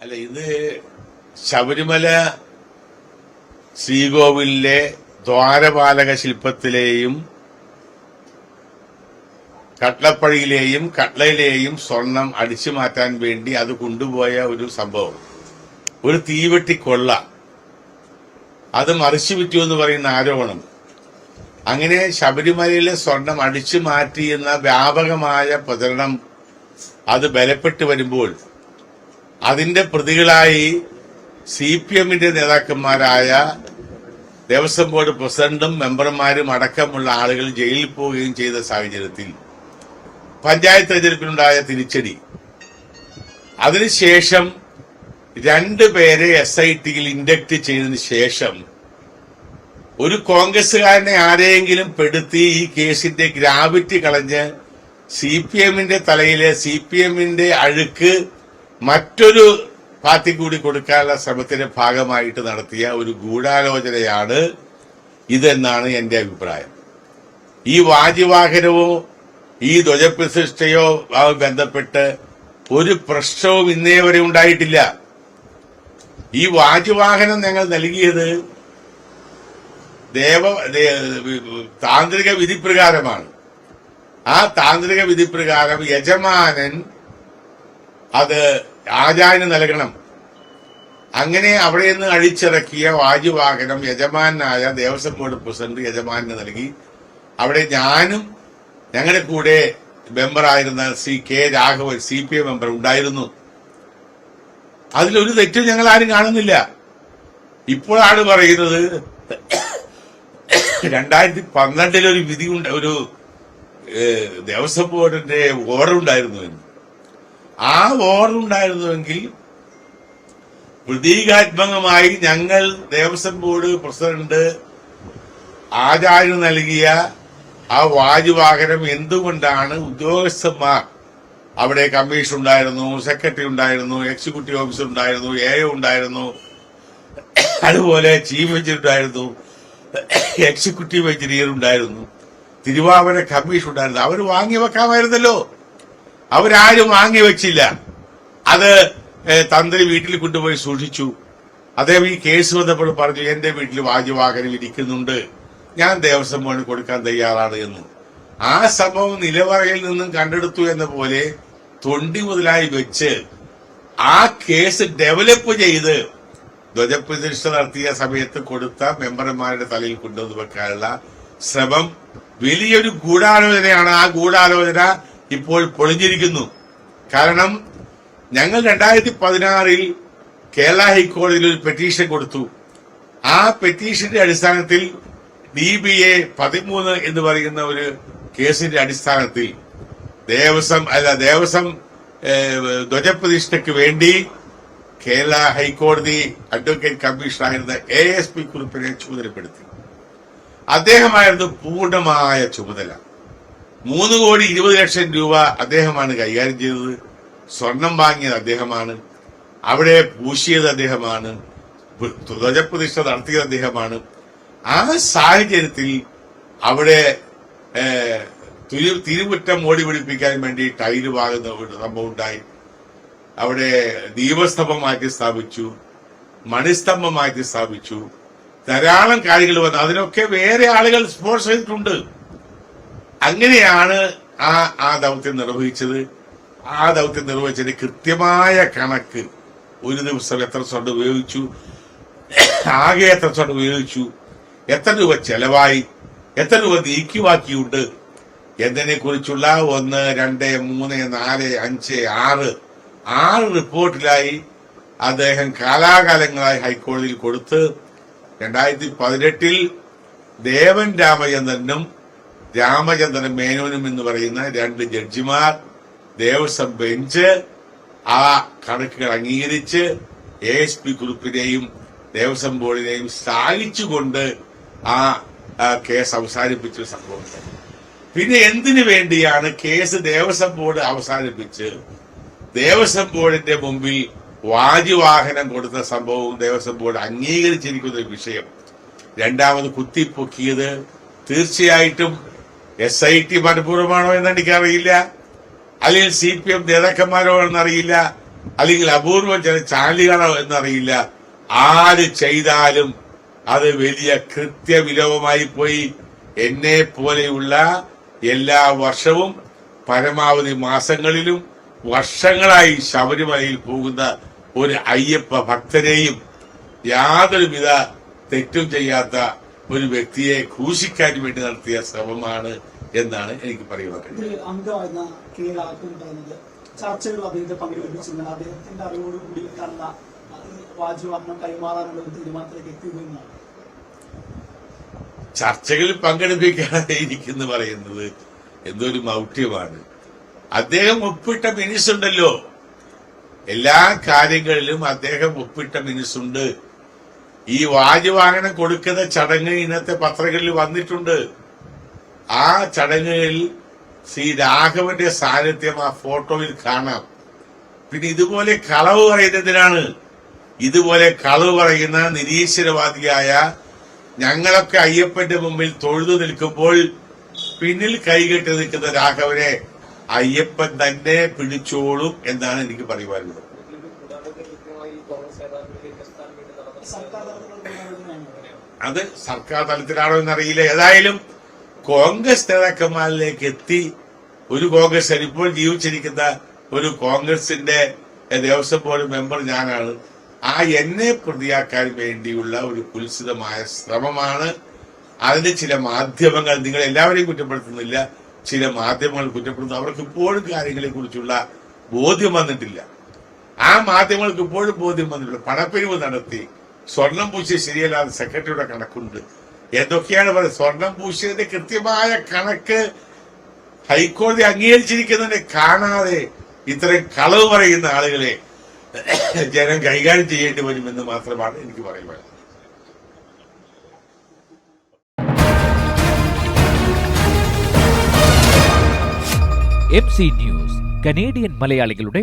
അല്ല ഇത് ശബരിമല ശ്രീകോവിലിലെ ദ്വാരപാലക ശില്പത്തിലെയും കട്ലപ്പഴിയിലെയും കട്ലയിലെയും സ്വർണം അടിച്ചു മാറ്റാൻ വേണ്ടി അത് കൊണ്ടുപോയ ഒരു സംഭവം. ഒരു തീവെട്ടി കൊള്ള. അത് മറിച്ചു വിറ്റു എന്ന് പറയുന്ന ആരോപണം. അങ്ങനെ ശബരിമലയിലെ സ്വർണം അടിച്ചു മാറ്റിയെന്ന വ്യാപകമായ പ്രചരണം അത് ബലപ്പെട്ടു വരുമ്പോൾ അതിന്റെ പ്രതികളായി സി പി എമ്മിന്റെ നേതാക്കന്മാരായ ദേവസ്വം ബോർഡ് പ്രസിഡന്റും മെമ്പർമാരും അടക്കമുള്ള ആളുകൾ ജയിലിൽ പോവുകയും ചെയ്ത സാഹചര്യത്തിൽ പഞ്ചായത്ത് തെരഞ്ഞെടുപ്പിനുണ്ടായ തിരിച്ചടി. അതിനുശേഷം രണ്ട് പേരെ എസ് ഐ ടിയിൽ ഇൻഡക്ട് ചെയ്തതിന് ശേഷം ഒരു കോൺഗ്രസുകാരനെ ആരെയെങ്കിലും പെടുത്തി ഈ കേസിന്റെ ഗ്രാവിറ്റി കളഞ്ഞ് സി പി എമ്മിന്റെ തലയിലെ സി പി എമ്മിന്റെ അഴുക്ക് മറ്റൊരു പാർട്ടി കൂടി കൊടുക്കാനുള്ള ശ്രമത്തിന്റെ ഭാഗമായിട്ട് നടത്തിയ ഒരു ഗൂഢാലോചനയാണ് ഇതെന്നാണ് എന്റെ അഭിപ്രായം. ഈ വാജിവാഹനവും ഈ ധ്വജപ്രതിഷ്ഠയോ ആയി ബന്ധപ്പെട്ട് ഒരു പ്രശ്നവും ഇന്നേ വരെ ഉണ്ടായിട്ടില്ല. ഈ വാജിവാഹനം ഞങ്ങൾ നൽകിയത് ദേവ താന്ത്രിക വിധിപ്രകാരമാണ്. ആ താന്ത്രിക വിധിപ്രകാരം യജമാനൻ അത് ആചാര്യന് നൽകണം. അങ്ങനെ അവിടെ നിന്ന് അഴിച്ചിറക്കിയ വാജുവാഹനം യജമാനായ ദേവസ്വം ബോർഡ് പ്രസിഡന്റ് യജമാനന് നൽകി. അവിടെ ഞാനും ഞങ്ങളുടെ കൂടെ മെമ്പറായിരുന്ന C K Raghavan C P M member ഉണ്ടായിരുന്നു. അതിലൊരു തെറ്റും ഞങ്ങൾ ആരും കാണുന്നില്ല ഇപ്പോഴാണ് പറയുന്നത് രണ്ടായിരത്തി പന്ത്രണ്ടിലൊരു വിധി ഉണ്ട് ഒരു ദേവസ്വം ബോർഡിന്റെ ഓർഡർ ഉണ്ടായിരുന്നു എന്ന്. ആ ഉണ്ടായിരുന്നുവെങ്കിൽ പ്രതീകാത്മകമായി ഞങ്ങൾ ദേവസ്വം ബോർഡ് പ്രസിഡന്റ് ആചാര്യ നൽകിയ ആ വാജുവാഹനം എന്തുകൊണ്ടാണ് ഉദ്യോഗസ്ഥന്മാർ അവിടെ കമ്മീഷൻ ഉണ്ടായിരുന്നു സെക്രട്ടറി ഉണ്ടായിരുന്നു എക്സിക്യൂട്ടീവ് ഓഫീസർ ഉണ്ടായിരുന്നു എ ഉണ്ടായിരുന്നു അതുപോലെ ചീഫ് എഞ്ചിനീയർ ഉണ്ടായിരുന്നു എക്സിക്യൂട്ടീവ് എഞ്ചിനീയർ ഉണ്ടായിരുന്നു തിരുവാഭരണ കമ്മീഷൻ ഉണ്ടായിരുന്നു. അവർ വാങ്ങി വെക്കാമായിരുന്നല്ലോ അവരാരും വാങ്ങി വെച്ചില്ല. അത് തന്ത്രി വീട്ടിൽ കൊണ്ടുപോയി സൂക്ഷിച്ചു. അദ്ദേഹം ഈ കേസ് വന്നപ്പോൾ പറഞ്ഞു എന്റെ വീട്ടിൽ വാജുവാഹനം ഇരിക്കുന്നുണ്ട്. ഞാൻ ദേവസ്വം ബോർഡിന് കൊടുക്കാൻ തയ്യാറാണ് എന്ന്. ആ സംഭവം നിലവറയിൽ നിന്നും കണ്ടെടുത്തു എന്ന പോലെ തൊണ്ടി മുതലായി വെച്ച് ആ കേസ് ഡെവലപ്പ് ചെയ്ത് ധ്വജപ്രതിഷ്ഠ നടത്തിയ സമയത്ത് കൊടുത്ത മെമ്പർമാരുടെ തലയിൽ കൊണ്ടുവന്ന് വെക്കാനുള്ള ശ്രമം വലിയൊരു ഗൂഢാലോചനയാണ്. ആ ഗൂഢാലോചന ഇപ്പോൾ പൊളിഞ്ഞിരിക്കുന്നു. കാരണം ഞങ്ങൾ രണ്ടായിരത്തി പതിനാറിൽ കേരള ഹൈക്കോടതിയിൽ ഒരു പെറ്റീഷൻ കൊടുത്തു. ആ പെറ്റീഷന്റെ അടിസ്ഥാനത്തിൽ ഡി ബി എ പതിമൂന്ന് എന്ന് പറയുന്ന ഒരു കേസിന്റെ അടിസ്ഥാനത്തിൽ ദേവസ്വം അല്ല ദേവസ്വം ധ്വജപ്രതിഷ്ഠയ്ക്ക് വേണ്ടി കേരള ഹൈക്കോടതി അഡ്വക്കേറ്റ് കമ്മീഷണറായിരുന്ന എ എസ് പി കുറിപ്പിനെ ചുമതലപ്പെടുത്തി. അദ്ദേഹമായിരുന്നു പൂർണമായ ചുമതല. മൂന്ന് കോടി ഇരുപത് ലക്ഷം രൂപ അദ്ദേഹമാണ് കൈകാര്യം ചെയ്തത്. സ്വർണം വാങ്ങിയത് അദ്ദേഹമാണ്. അവിടെ പൂശിയത് അദ്ദേഹമാണ്. ധ്വജപ്രതിഷ്ഠ നടത്തിയത് അദ്ദേഹമാണ്. ആ സാഹചര്യത്തിൽ അവിടെ തിരു- തിരുമുറ്റം ഓടി പിടിപ്പിക്കാൻ വേണ്ടി ടൈൽ വാങ്ങുന്ന ഒരു സംഭവം ഉണ്ടായി. അവിടെ ദീപസ്തംഭം മാറ്റി സ്ഥാപിച്ചു. മണിസ്തംഭം മാറ്റി സ്ഥാപിച്ചു. ധാരാളം കാര്യങ്ങൾ വന്നു. അതിനൊക്കെ വേറെ ആളുകൾ സ്പോൺസർ ചെയ്തിട്ടുണ്ട്. അങ്ങനെയാണ് ആ ആ ദൗത്യം നിർവഹിച്ചത്. ആ ദൗത്യം നിർവഹിച്ചതിന് കൃത്യമായ കണക്ക് ഒരു ദിവസം എത്ര സ്വണ്ട് ഉപയോഗിച്ചു? ആകെ എത്ര സ്വണ്ട് ഉപയോഗിച്ചു? എത്ര രൂപ ചെലവായി? എത്ര രൂപ നീക്കിവാക്കിയുണ്ട്? എന്നതിനെ കുറിച്ചുള്ള ഒന്ന് രണ്ട് മൂന്ന് നാല് അഞ്ച് ആറ്. ആറ് റിപ്പോർട്ടിലായി അദ്ദേഹം കാലാകാലങ്ങളായി ഹൈക്കോടതിയിൽ കൊടുത്ത് രണ്ടായിരത്തി പതിനെട്ടിൽ ദേവൻ രാമചന്ദ്രനും രാമചന്ദ്രൻ മേനോനും എന്ന് പറയുന്ന രണ്ട് ജഡ്ജിമാർ ദേവസ്വം ബെഞ്ച് ആ കണക്കുകൾ അംഗീകരിച്ച് എ എസ് പി കുറിപ്പിനെയും ദേവസ്വം ബോർഡിനെയും സ്ഥാപിച്ചുകൊണ്ട് ആ കേസ് അവസാനിപ്പിച്ച സംഭവം പിന്നെ എന്തിനു വേണ്ടിയാണ് കേസ് ദേവസ്വം ബോർഡ് അവസാനിപ്പിച്ച്? ദേവസ്വം ബോർഡിന്റെ മുമ്പിൽ വാജിവാഹനം കൊടുത്ത സംഭവവും ദേവസ്വം ബോർഡ് അംഗീകരിച്ചിരിക്കുന്ന വിഷയം. രണ്ടാമത് കുത്തിപ്പൊക്കിയത് തീർച്ചയായിട്ടും എസ് ഐ ടി മനഃപൂർവമാണോ എന്ന് എനിക്കറിയില്ല അല്ലെങ്കിൽ സി പി എം നേതാക്കന്മാരോ എന്നറിയില്ല അല്ലെങ്കിൽ അപൂർവം ചില ചാനലുകളോ എന്നറിയില്ല ആര് ചെയ്താലും അത് വലിയ കൃത്യവിലോപമായി പോയി എന്നെ പോലെയുള്ള എല്ലാ വർഷവും പരമാവധി മാസങ്ങളിലും വർഷങ്ങളായി ശബരിമലയിൽ പോകുന്ന ഒരു അയ്യപ്പ ഭക്തരെയും യാതൊരുവിധ തെറ്റും ചെയ്യാത്ത ഒരു വ്യക്തിയെ ക്രൂശിക്കാൻ വേണ്ടി നടത്തിയ ശ്രമമാണ് എന്നാണ് എനിക്ക് പറയുവാൻ ഇതിൽ അംഗമായിരുന്ന കെ രാഘവൻ പറയുന്നത് ചർച്ചകൾ അദ്ദേഹത്തെ പങ്കെടുപ്പിച്ചിരുന്നത് അദ്ദേഹത്തിന്റെ അറിവോടുകൂടി കണ്ട വാജുവാഹനം കൈമാറാനുള്ള ഒരു തീരുമാനത്തിലേക്ക് എത്തിയതെന്നാണ് ചർച്ചകളിൽ പങ്കെടുപ്പിക്കാതെ ഇരിക്കുന്നു പറയുന്നത് എന്തൊരു മൗഢ്യമാണ്. അദ്ദേഹം ഒപ്പിട്ട മിനിസ് ഉണ്ടല്ലോ എല്ലാ കാര്യങ്ങളിലും അദ്ദേഹം ഒപ്പിട്ട മിനിസ് ഉണ്ട് ഈ വാജുവാഹനം കൊടുക്കുന്ന ചടങ്ങ് ഇന്നത്തെ പത്രങ്ങളിൽ വന്നിട്ടുണ്ട്. ആ ചടങ്ങുകളിൽ ശ്രീ രാഘവന്റെ സാന്നിധ്യം ആ ഫോട്ടോയിൽ കാണാം. പിന്നെ ഇതുപോലെ കളവ് പറയുന്നതിനാണ് ഇതുപോലെ കളവ് പറയുന്ന നിരീശ്വരവാദിയായ ഞങ്ങളൊക്കെ അയ്യപ്പന്റെ മുമ്പിൽ തൊഴുതു നിൽക്കുമ്പോൾ പിന്നിൽ കൈകെട്ടി നിൽക്കുന്ന രാഘവനെ അയ്യപ്പൻ തന്നെ പിടിച്ചോളും എന്നാണ് എനിക്ക് പറയുവാനുള്ളത് സർക്കാർ തലത്തിലുള്ള അത് സർക്കാർ തലത്തിലാണോ എന്നറിയില്ല. ഏതായാലും കോൺഗ്രസ് നേതാക്കന്മാരിലേക്ക് എത്തി ഒരു കോൺഗ്രസ് ഇപ്പോൾ ജീവിച്ചിരിക്കുന്ന ഒരു കോൺഗ്രസിന്റെ ദേവസ്വം ബോർഡ് മെമ്പർ ഞാനാണ്. ആ എന്നെ പ്രതിയാക്കാൻ വേണ്ടിയുള്ള ഒരു കുൽസിതമായ ശ്രമമാണ്. അതിന്റെ ചില മാധ്യമങ്ങൾ നിങ്ങൾ എല്ലാവരെയും കുറ്റപ്പെടുത്തുന്നില്ല. ചില മാധ്യമങ്ങൾ കുറ്റപ്പെടുത്തുന്നു. അവർക്ക് ഇപ്പോഴും കാര്യങ്ങളെ കുറിച്ചുള്ള ബോധ്യം വന്നിട്ടില്ല. ആ മാധ്യമങ്ങൾക്ക് ഇപ്പോഴും ബോധ്യം വന്നിട്ടില്ല. പണപ്പിരിവ് നടത്തി. സ്വർണം പൂശിയ ശരിയല്ലാതെ സെക്രട്ടറിയുടെ കണക്കുണ്ട്. എന്തൊക്കെയാണ് പറയുന്നത് സ്വർണം പൂശിയതിന്റെ കൃത്യമായ കണക്ക് ഹൈക്കോടതി അംഗീകരിച്ചിരിക്കുന്നതിനെ കാണാതെ ഇത്രയും കളവ് പറയുന്ന ആളുകളെ ജനം കൈകാര്യം ചെയ്യേണ്ടി വരുമെന്ന് മാത്രമാണ് എനിക്ക് പറയുന്നത്. ന്യൂസ് കനേഡിയൻ മലയാളികളുടെ